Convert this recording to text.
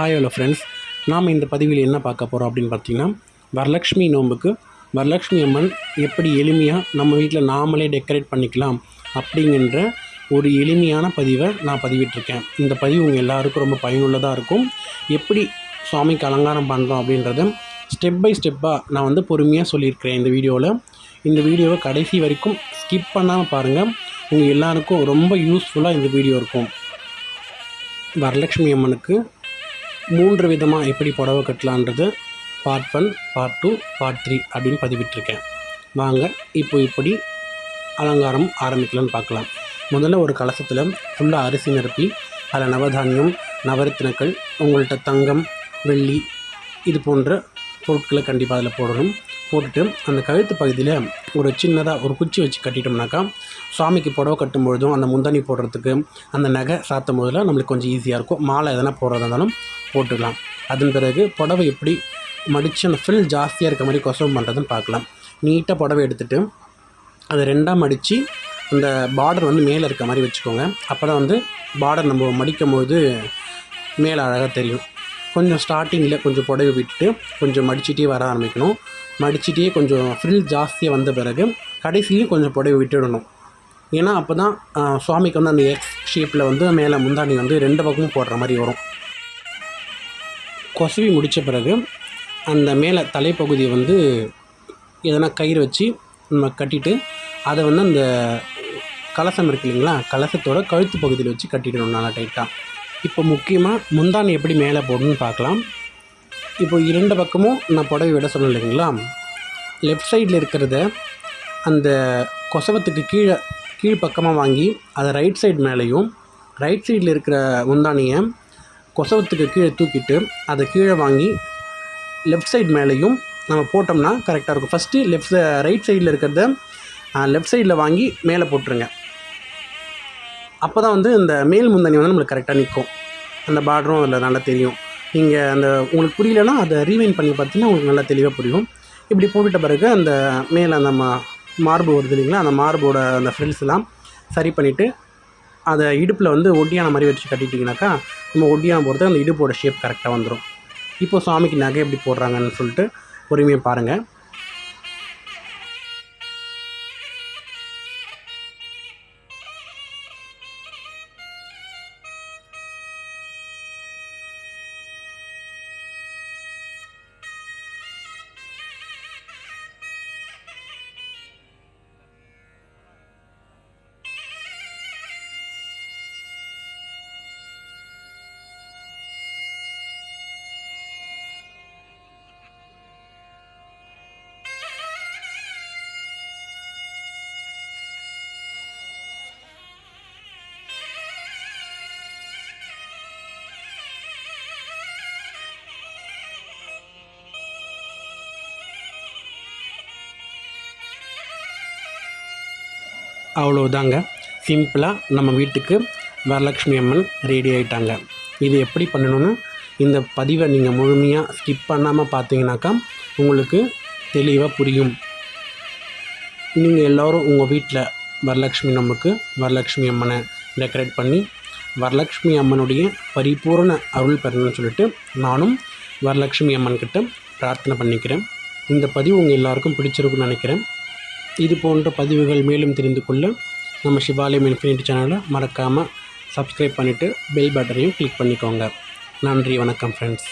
Hi hello friends நாம் இந்த பதிவில் என்ன பார்க்க போகிறோம் அப்படின்னு பார்த்தீங்கன்னா வரலக்ஷ்மி நோன்புக்கு வரலக்ஷ்மி அம்மன் எப்படி எளிமையாக நம்ம வீட்டில் நாமளே டெக்கரேட் பண்ணிக்கலாம் அப்படிங்கிற ஒரு எளிமையான பதிவை நான் பதிவிட்டிருக்கேன். இந்த பதிவு உங்கள் எல்லாருக்கும் ரொம்ப பயனுள்ளதாக இருக்கும். எப்படி சுவாமிக்கு அலங்காரம் பண்ணுறோம் அப்படின்றத ஸ்டெப் பை ஸ்டெப்பாக நான் வந்து பொறுமையாக சொல்லியிருக்கிறேன் இந்த வீடியோவில் இந்த வீடியோவை கடைசி வரைக்கும் ஸ்கிப் பண்ணாமல் பாருங்கள் உங்கள் எல்லாருக்கும் ரொம்ப யூஸ்ஃபுல்லாக இந்த வீடியோ இருக்கும். வரலட்சுமி அம்மனுக்கு மூன்று விதமாக எப்படி புடவை கட்டலான்றது part one part two part three அப்படின்னு பதிவிட்டிருக்கேன். வாங்க இப்போ இப்படி அலங்காரம் ஆரம்பிக்கலாம்னு பார்க்கலாம். முதல்ல ஒரு கலசத்தில் ஃபுல்லாக அரிசி நிரப்பி அதில் நவதானியம் நவரத்தினக்கள் உங்கள்கிட்ட தங்கம் வெள்ளி இது போன்ற பொருட்களை கண்டிப்பாக அதில் போடணும். போட்டுட்டு அந்த கழுத்து பகுதியில் ஒரு சின்னதாக ஒரு குச்சி வச்சு கட்டிட்டோம்னாக்கா சுவாமிக்கு புடவை கட்டும் பொழுதும் அந்த முந்தானி போடுறதுக்கு அந்த நகை சாத்தும் போதெல்லாம் நம்மளுக்கு கொஞ்சம் ஈஸியாக இருக்கும். மாலை எதனா போடுறதா இருந்தாலும் போட்டுக்கலாம். அதன் பிறகு புடவை எப்படி மடித்து அந்த ஃபில் ஜாஸ்தியாக இருக்க மாதிரி கொசவம் பண்ணுறதுன்னு பார்க்கலாம். நீட்டாக புடவை எடுத்துகிட்டு அதை ரெண்டாக மடித்து அந்த பார்டர் வந்து மேலே இருக்க மாதிரி வச்சுக்கோங்க. அப்போ தான் வந்து பார்டர் நம்ம மடிக்கும் போது மேலே அழகாக தெரியும். கொஞ்சம் ஸ்டார்டிங்கில் கொஞ்சம் புடவை விட்டுட்டு கொஞ்சம் மடிச்சிட்டே வர ஆரம்பிக்கணும். மடிச்சிட்டே கொஞ்சம் ஃப்ரில் ஜாஸ்தியாக வந்த பிறகு கடைசியும் கொஞ்சம் புடவை விட்டுடணும். ஏன்னா அப்போ தான் சுவாமிக்கு வந்து அந்த எக்ஸ் ஷேப்பில் வந்து மேலே முந்தாணி வந்து ரெண்டு பக்கமும் போடுற மாதிரி வரும். கொசவி முடித்த பிறகு அந்த மேலே தலைப்பகுதியை வந்து எதனா கயிறு வச்சு நம்ம கட்டிட்டு அதை வந்து அந்த கலசம் இருக்கு இல்லைங்களா கலசத்தோட கழுத்து பகுதியில் வச்சு கட்டிடணும் நல்லா டைட்டாக இப்போ முக்கியமாக முந்தானை எப்படி மேலே போடணும்னு பார்க்கலாம். இப்போ இரண்டு பக்கமும் நான் புடவை விட சொன்னேன் இல்லைங்களா லெஃப்ட் சைடில் இருக்கிறத அந்த கொசவத்துக்கு கீழே கீழ் பக்கமாக வாங்கி அதை ரைட் சைடு மேலேயும் ரைட் சைடில் இருக்கிற முந்தானியை கொசவத்துக்கு கீழே தூக்கிட்டு அதை கீழே வாங்கி லெஃப்ட் சைட் மேலேயும் நம்ம போட்டோம்னா கரெக்டாக இருக்கும். ஃபஸ்ட்டு லெஃப்ட் ரைட் சைடில் இருக்கிறத லெஃப்ட் சைடில் வாங்கி மேலே போட்டுருங்க. அப்போ தான் வந்து இந்த மேல் முந்தானி வந்து நம்மளுக்கு கரெக்டாக நிற்கும். அந்த பார்டரும் அதில் நல்லா தெரியும். நீங்கள் அந்த உங்களுக்கு புரியலன்னா அதை ரீவைன் பண்ணி பார்த்தீங்கன்னா உங்களுக்கு நல்லா தெளிவாக புரியும். இப்படி போட்டுட்ட பிறகு அந்த மேலே அந்த மா மார்பு வருது இல்லைங்களா? அந்த மார்போட அந்த ஃப்ரில்ஸ்லாம் சரி பண்ணிவிட்டு அதை இடுப்பில் வந்து ஒட்டியான மாதிரி வச்சு கட்டிட்டிங்கனாக்கா நம்ம ஒட்டியான போகிறது அந்த இடுப்போட ஷேப் கரெக்டாக வந்துடும் இப்போ சுவாமிக்கு நகை எப்படி போடுறாங்கன்னு சொல்லிட்டு பொறுமையாக பாருங்கள் அவ்வளோதாங்க சிம்பிளாக நம்ம வீட்டுக்கு வரலட்சுமி அம்மன் ரெடி ஆகிட்டாங்க இது எப்படி பண்ணணும்னு இந்த பதிவை நீங்கள் முழுமையாக ஸ்கிப் பண்ணாமல் பார்த்தீங்கன்னாக்கா உங்களுக்கு தெளிவாக புரியும். நீங்கள் எல்லோரும் உங்கள் வீட்டில் வரலட்சுமி நமக்கு வரலட்சுமி அம்மனை டெக்கரேட் பண்ணி வரலட்சுமி அம்மனுடைய பரிபூரண அருள் பெறணும்னு சொல்லிட்டு நானும் வரலட்சுமி அம்மன்கிட்ட பிரார்த்தனை பண்ணிக்கிறேன். இந்த பதிவு உங்கள் எல்லாருக்கும் பிடிச்சிருக்குன்னு நினைக்கிறேன். இது போன்ற பதிவுகள் மேலும் தெரிந்து கொள்ள நம்ம சிவாலயம் இன்ஃபினிட்டி சேனலை மறக்காமல் சப்ஸ்கிரைப் பண்ணிவிட்டு பெல் பட்டனையும் கிளிக் பண்ணிக்கோங்க. நன்றி வணக்கம் ஃப்ரெண்ட்ஸ்